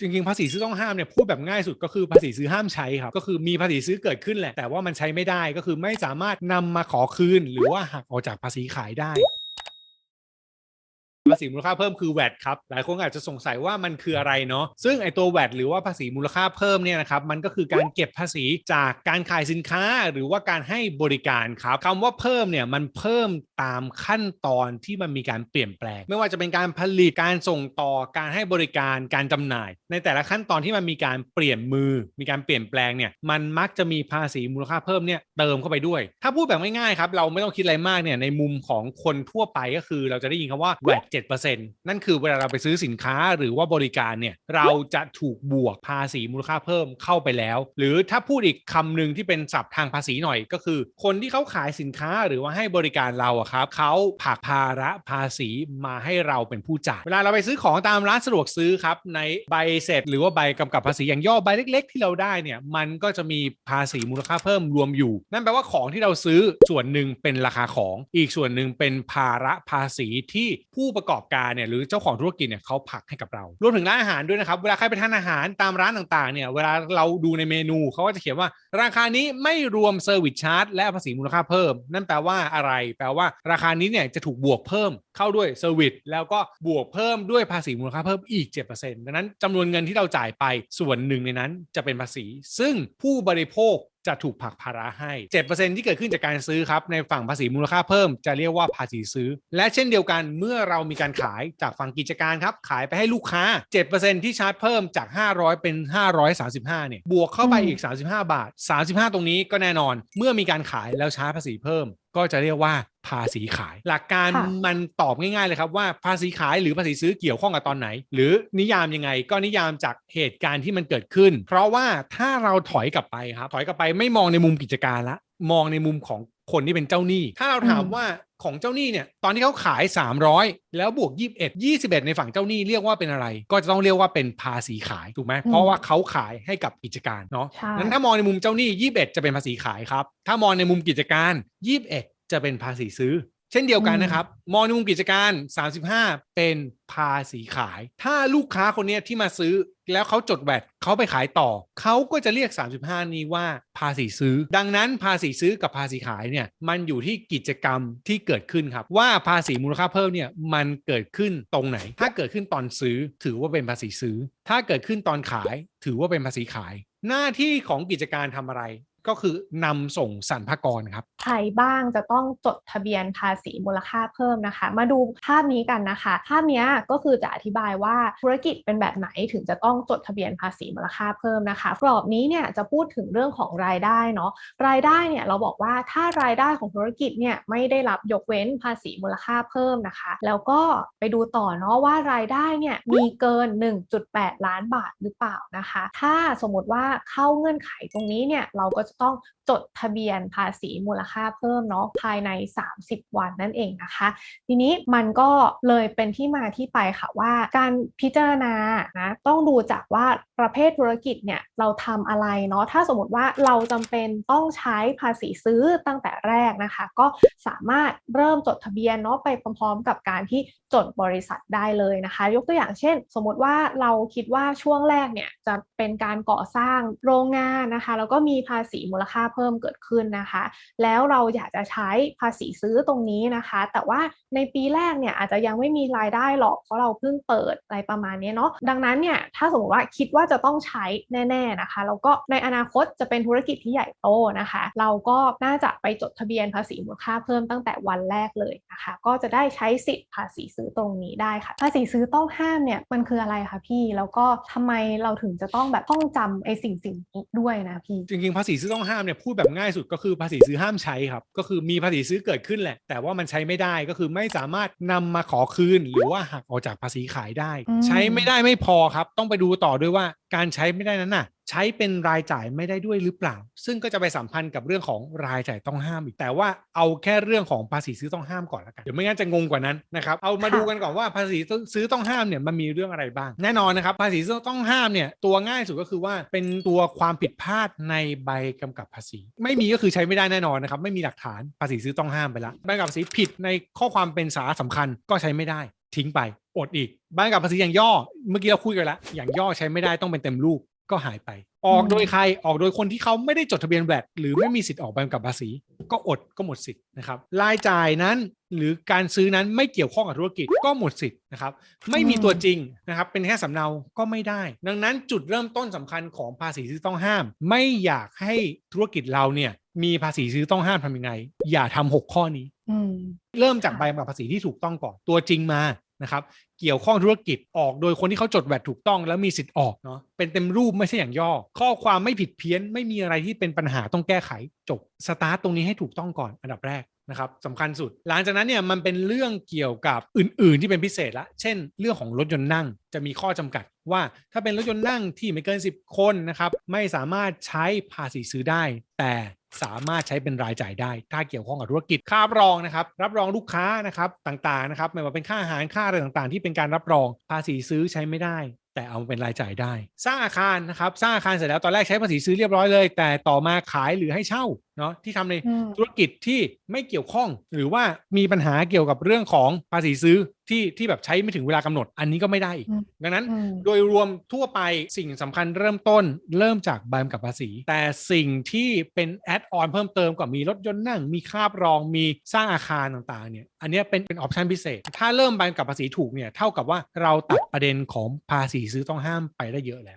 จริงๆ ภาษีซื้อต้องห้ามเนี่ยพูดแบบง่ายสุดก็คือภาษีซื้อห้ามใช้ครับ ก็คือมีภาษีซื้อเกิดขึ้นแหละ แต่ว่ามันใช้ไม่ได้ก็คือไม่สามารถนำมาขอคืน หรือว่าหักออกจากภาษีขายได้ ภาษีมูลค่าเพิ่มคือ VAT ครับ หลายคนอาจจะสงสัยว่ามันคืออะไรเนาะซึ่งไอตัว VAT หรือว่าภาษีมูลค่าเพิ่มเนี่ยนะครับมันก็คือการเก็บภาษีจากการขายสินค้าหรือว่าการให้บริการครับคำว่าเพิ่มเนี่ยมันเพิ่มตามขั้นตอนที่มันมีการเปลี่ยนแปลง ไม่ว่าจะเป็นการผลิตการส่งต่อการให้บริการการจำหน่าย ในแต่ละขั้นตอนที่มันมีการเปลี่ยนมือ มีการเปลี่ยนแปลงเนี่ยมันมักจะมีภาษีมูลค่าเพิ่มเนี่ยเติมเข้าไปด้วย ถ้าพูดแบบง่ายๆครับเราไม่ต้องคิดอะไรมากเนี่ยในมุมของคนทั่วไปก็คือเราจะได้ยินคำว่า VAT 7%นั่นคือเวลาเราไปซื้อสินค้าหรือว่าบริการเนี่ยเราจะถูกบวกภาษีมูลค่าเพิ่มเข้าไปแล้ว หรือถ้าพูดอีกคำหนึ่งที่เป็นศัพท์ทางภาษีหน่อยก็คือ คนที่เขาขายสินค้าหรือว่าให้บริการเราอะครับเขาผักภาระภาษีมาให้เราเป็นผู้จ่ายเวลาเราไปซื้อของตามร้านสะดวกซื้อครับในใบเสร็จ หรือว่าใบกำกับภาษีอย่างย่อใบเล็ก ๆ ที่เราได้เนี่ยมันก็จะมีภาษีมูลค่าเพิ่มรวมอยู่ นั่นแปลว่าของที่เราซื้อส่วนหนึ่งเป็นราคาของ อีกส่วนหนึ่งเป็นภาระภาษีที่ผู้ประกอบอบการเนี่ยหรือเจ้าของธุรกิจเนี่ยเขาผักให้กับเรา รวมถึงร้านอาหารด้วยนะครับ เวลาใครไปทานอาหารตามร้านต่างๆเนี่ยเวลาเราดูในเมนูเขาก็จะเขียนว่า ราคานี้ไม่รวมเซอร์วิสชาร์จและภาษีมูลค่าเพิ่ม นั่นแปลว่าอะไร แปลว่าราคานี้เนี่ยจะถูกบวกเพิ่มเข้าด้วยเซอร์วิสแล้วก็บวกเพิ่มด้วยภาษีมูลค่าเพิ่มอีก 7%ดังนั้นจำนวนเงินที่เราจ่ายไปส่วนหนึ่งในนั้นจะเป็นภาษี ซึ่งผู้บริโภค จะถูกผักภาระให้ 7%ที่เกิดขึ้นจากการซื้อครับ ในฝั่งภาษีมูลค่าเพิ่มจะเรียกว่าภาษีซื้อ และเช่นเดียวกันเมื่อเรามีการขายจากฝั่งกิจการครับ ขายไปให้ลูกค้า 7%ที่ชาร์จเพิ่มจาก 500 เป็น 535 เนี่ย บวกเข้าไปอีก 35 บาท 35 ตรงนี้ก็แน่นอน เมื่อมีการขายแล้วชาร์จภาษีเพิ่ม ก็จะเรียกว่าภาษีขาย หลักการค่ะมันตอบง่ายๆเลยครับว่าภาษีขายหรือภาษีซื้อเกี่ยวข้องกับตอนไหน หรือนิยามยังไงก็นิยามจากเหตุการณ์ที่มันเกิดขึ้น เพราะว่าถ้าเราถอยกลับไปครับถอยกลับไปไม่มองในมุมกิจการละ มองในมุมของคนที่เป็นเจ้าหนี้ ถ้าเราถามอืมว่าของเจ้าหนี้เนี่ยตอนที่เขาขาย 300 แล้วบวก 21 21 ในฝั่งเจ้าหนี้เรียกว่าเป็นอะไร ก็จะต้องเรียกว่าเป็นภาษีขายถูกไหมเพราะว่าเขาขายให้กับกิจการเนาะใช่นั้นถ้ามองในมุมเจ้าหนี้ 21 จะเป็นภาษีขายครับ ถ้ามองในมุมกิจการ 21 จะเป็นภาษีซื้อ เช่นเดียวกันนะครับมองในมุมกิจการ 35 เป็นภาษีขาย ถ้าลูกค้าคนเนี้ยที่มาซื้อแล้วเขาจดแวดเขาไปขายต่อ เขาก็จะเรียก 35 นี้ว่าภาษีซื้อ ดังนั้นภาษีซื้อกับภาษีขายเนี่ยมันอยู่ที่กิจกรรมที่เกิดขึ้นครับ ว่าภาษีมูลค่าเพิ่มเนี่ยมันเกิดขึ้นตรงไหน ถ้าเกิดขึ้นตอนซื้อถือว่าเป็นภาษีซื้อ ถ้าเกิดขึ้นตอนขาย ถือว่าเป็นภาษีขาย หน้าที่ของกิจการทำอะไร ก็คือนำส่งสรรพากรครับใครบ้างจะต้องจดทะเบียนภาษีมูลค่าเพิ่มนะคะ มาดูภาพนี้กันนะคะ ภาพนี้ก็คือจะอธิบายว่าธุรกิจเป็นแบบไหนถึงจะต้องจดทะเบียนภาษีมูลค่าเพิ่มนะคะกรอบนี้เนี่ยจะพูดถึงเรื่องของรายได้เนาะรายได้เนี่ยเราบอกว่าถ้ารายได้ของธุรกิจเนี่ยไม่ได้รับยกเว้นภาษีมูลค่าเพิ่มนะคะ แล้วก็ไปดูต่อเนาะว่ารายได้เนี่ยมีเกิน 1.8 ล้านบาทหรือเปล่านะคะ ถ้าสมมติว่าเข้าเงื่อนไขตรงนี้เนี่ยเราก็จะต้องจดทะเบียนภาษีมูลค่าเพิ่มเนาะภายใน 30 วันนั่นเองนะคะ ทีนี้มันก็เลยเป็นที่มาที่ไปค่ะว่า การพิจารณานะต้องดูจากว่าประเภทธุรกิจเนี่ยเราทำอะไรเนาะถ้าสมมติว่าเราจำเป็นต้องใช้ภาษีซื้อตั้งแต่แรกนะคะ ก็สามารถเริ่มจดทะเบียนเนาะไปพร้อมๆ กับการที่จดบริษัทได้เลยนะคะ ยกตัวอย่างเช่น สมมติว่าเราคิดว่าช่วงแรกเนี่ยจะเป็นการก่อสร้างโรงงานนะคะ แล้วก็มีภาษีมูลค่าเพิ่มเกิดขึ้นนะคะ แล้วเราอยากจะใช้ภาษีซื้อตรงนี้นะคะ แต่ว่าในปีแรกเนี่ยอาจจะยังไม่มีรายได้หรอกเพราะเราเพิ่งเปิดอะไรประมาณนี้เนาะดังนั้นเนี่ยถ้าสมมติว่าคิดว่าจะต้องใช้แน่ ๆนะคะแล้วก็ในอนาคตจะเป็นธุรกิจที่ใหญ่โตนะคะ เราก็น่าจะไปจดทะเบียนภาษีมูลค่าเพิ่มตั้งแต่วันแรกเลยนะคะ ก็จะได้ใช้สิทธิ์ภาษีซื้อตรงนี้ได้ค่ะ ภาษีซื้อต้องห้ามเนี่ยมันคืออะไรคะพี่แล้วก็ทำไมเราถึงจะต้องแบบต้องจำไอ้สิ่งสิ่งนี้ด้วยนะพี่จริงๆภาษีซื้อต้องห้ามเนี่ยพูดแบบง่ายสุดก็คือภาษีซื้อห้ามใช้ครับ ก็คือมีภาษีซื้อเกิดขึ้นแหละ แต่ว่ามันใช้ไม่ได้ก็คือไม่สามารถนำมาขอคืน หรือว่าหักออกจากภาษีขายได้อืมใช้ไม่ได้ไม่พอครับ ต้องไปดูต่อด้วยว่าการใช้ไม่ได้นั้นน่ะใช้เป็นรายจ่ายไม่ได้ด้วยหรือเปล่า ซึ่งก็จะไปสัมพันธ์กับเรื่องของรายจ่ายต้องห้ามอีกแต่ว่าเอาแค่เรื่องของภาษีซื้อต้องห้ามก่อนละกันเดี๋ยวไม่งั้นจะงงกว่านั้นนะครับเอามาดูกันก่อนว่าภาษีซื้อต้องห้ามเนี่ยมันมีเรื่องอะไรบ้าง แน่นอนนะครับภาษีซื้อต้องห้ามเนี่ยตัวง่ายสุดก็คือว่าเป็นตัวความผิดพลาดในใบกำกับภาษี ไม่มีก็คือใช้ไม่ได้แน่นอนนะครับไม่มีหลักฐานภาษีซื้อต้องห้ามไปละใบกำกับภาษีผิดในข้อความเป็นสาระสำคัญก็ใช้ไม่ได้ทิ้งไปอดอีกใบกำกับภาษีอย่างย่อ เมื่อกี้เราคุยกันแล้ว อย่างย่อใช้ไม่ได้ต้องเป็นเต็มรูป ก็หายไป ออกอืมโดยใครออกโดยคนที่เขาไม่ได้จดทะเบียนแวดหรือไม่มีสิทธิ์ออกใบกำกับภาษี ก็อดก็หมดสิทธิ์นะครับรายจ่ายนั้นหรือการซื้อนั้นไม่เกี่ยวข้องกับธุรกิจก็หมดสิทธิ์นะครับไม่มีตัวจริงนะครับเป็นแค่สำเนาก็ไม่ได้ ดังนั้นจุดเริ่มต้นสำคัญของภาษีซื้อต้องห้าม ไม่อยากให้ธุรกิจเราเนี่ยมีภาษีซื้อต้องห้ามทำยังไง อย่าทำหกข้อนี้ อืม เริ่มจากใบกำกับภาษีที่ถูกต้องก่อน ตัวจริงมา นะครับเกี่ยวข้องธุรกิจออกโดยคนที่เขาจดแวดถูกต้อง แล้วมีสิทธิ์ออกเนาะเป็นเต็มรูปไม่ใช่อย่างย่อ ข้อความไม่ผิดเพี้ยนไม่มีอะไรที่เป็นปัญหาต้องแก้ไขจบสตาร์ตตรงนี้ให้ถูกต้องก่อนอันดับแรกนะครับสำคัญสุด หลังจากนั้นเนี่ยมันเป็นเรื่องเกี่ยวกับอื่น ๆ ที่เป็นพิเศษละ เช่น เรื่องของรถยนต์นั่งจะมีข้อจำกัดว่าถ้าเป็นรถยนต์นั่งที่ไม่เกิน 10 คนนะครับไม่สามารถใช้ภาษีซื้อได้ แต่ สามารถใช้เป็นรายจ่ายได้ ถ้าเกี่ยวข้องกับธุรกิจค่ารับรองนะครับรับรองลูกค้านะครับต่างๆนะครับไม่ว่าเป็นค่าอาหารค่าอะไรต่างๆ ที่เป็นการรับรองภาษีซื้อใช้ไม่ได้ แต่เอามาเป็นรายจ่ายได้ สร้างอาคารนะครับ สร้างอาคารเสร็จแล้วตอนแรกใช้ภาษีซื้อเรียบร้อยเลย แต่ต่อมาขายหรือให้เช่าเนาะที่ทำในอืมธุรกิจที่ไม่เกี่ยวข้อง หรือว่ามีปัญหาเกี่ยวกับเรื่องของภาษีซื้อที่ที่แบบใช้ไม่ถึงเวลากำหนด อันนี้ก็ไม่ได้อีกอืมดังนั้นอืมโดยรวมทั่วไปสิ่งสำคัญเริ่มต้น เริ่มจากใบกำกับภาษี แต่สิ่งที่เป็นแอดออนเพิ่มเติมก็มีรถยนต์นั่ง มีคาบรองมีสร้างอาคารต่างๆเนี่ยอันเนี้ยเป็นเป็นออปชันพิเศษ ถ้าเริ่มใบกำกับภาษีถูกเนี่ยเท่ากับว่าเราตัดประเด็นของภาษีซื้อต้องห้ามไปได้เยอะแล้ว